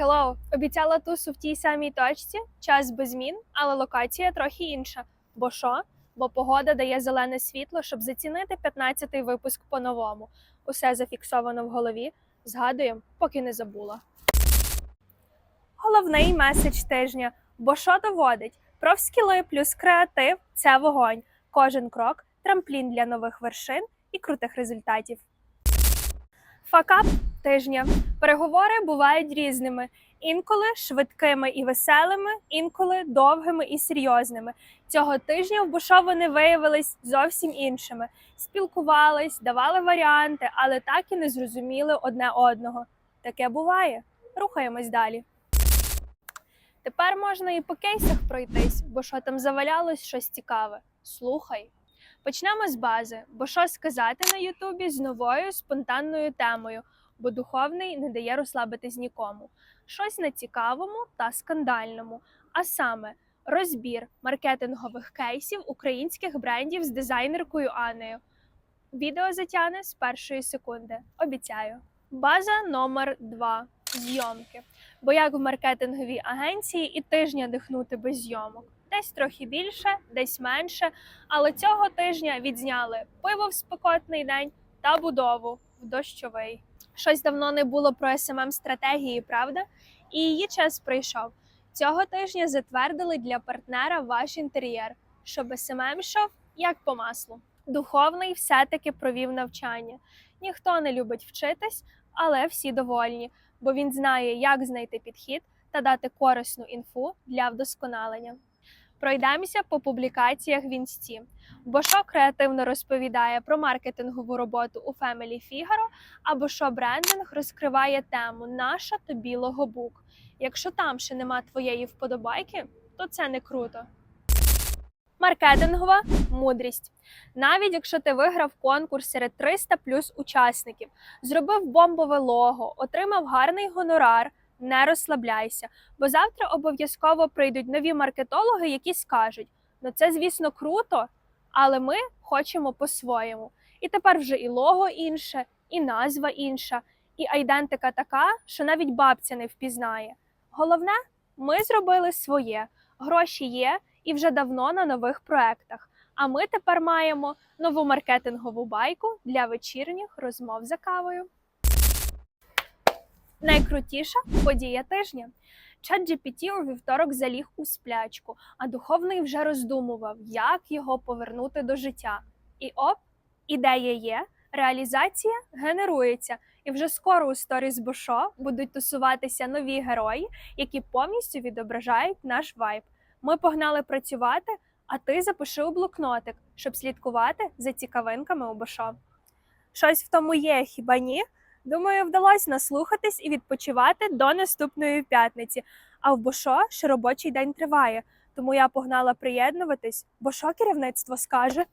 Hello! Обіцяла тусу в тій самій точці, час без змін, але локація трохи інша. Бо що? Бо погода дає зелене світло, щоб зацінити 15-й випуск по-новому. Усе зафіксовано в голові. Згадуємо, поки не забула. Головний меседж тижня. Бо що доводить? Профскіли плюс креатив це вогонь. Кожен крок трамплін для нових вершин і крутих результатів. Факап тижня. Переговори бувають різними, інколи швидкими і веселими, інколи довгими і серйозними. Цього тижня в Бушо вони виявились зовсім іншими. Спілкувались, давали варіанти, але так і не зрозуміли одне одного. Таке буває. Рухаємось далі. Тепер можна і по кейсах пройтись, бо що там завалялось щось цікаве. Слухай. Почнемо з бази, бо що сказати на Ютубі з новою спонтанною темою, бо духовний не дає розслабитись нікому. Щось на цікавому та скандальному, а саме розбір маркетингових кейсів українських брендів з дизайнеркою Анею. Відео затягне з першої секунди. Обіцяю. База номер 2 зйомки. Бо як в маркетинговій агенції і тижня дихнути без зйомок. Десь трохи більше, десь менше. Але цього тижня відзняли пиво в спекотний день та будову в дощовий. Щось давно не було про smm стратегії, правда? І її час прийшов. Цього тижня затвердили для партнера ваш інтер'єр, щоб SMM йшов як по маслу. Духовний все-таки провів навчання. Ніхто не любить вчитись, але всі довольні, бо він знає, як знайти підхід та дати корисну інфу для вдосконалення. Пройдемося по публікаціях в інсті. Бо що креативно розповідає про маркетингову роботу у Family Figaro, або що брендинг розкриває тему Наша тобі логобук. Якщо там ще нема твоєї вподобайки, то це не круто. Маркетингова мудрість. Навіть якщо ти виграв конкурс серед 300 плюс учасників, зробив бомбове лого, отримав гарний гонорар, не розслабляйся, бо завтра обов'язково прийдуть нові маркетологи, які скажуть: ну це, звісно, круто, але ми хочемо по-своєму. І тепер вже і лого інше, і назва інша, і айдентика така, що навіть бабця не впізнає. Головне, ми зробили своє, гроші є і вже давно на нових проектах. А ми тепер маємо нову маркетингову байку для вечірніх розмов за кавою. Найкрутіша подія тижня. Чат GPT у вівторок заліг у сплячку, а духовний вже роздумував, як його повернути до життя. І оп, ідея є, реалізація генерується, і вже скоро у сторіс Бошо будуть тусуватися нові герої, які повністю відображають наш вайб. Ми погнали працювати, а ти запиши у блокнотик, щоб слідкувати за цікавинками у Бошо. Щось в тому є, хіба ні? Думаю, вдалося наслухатись і відпочивати до наступної п'ятниці. А в Бошо ще робочий день триває, тому я погнала приєднуватись, бо що керівництво скаже.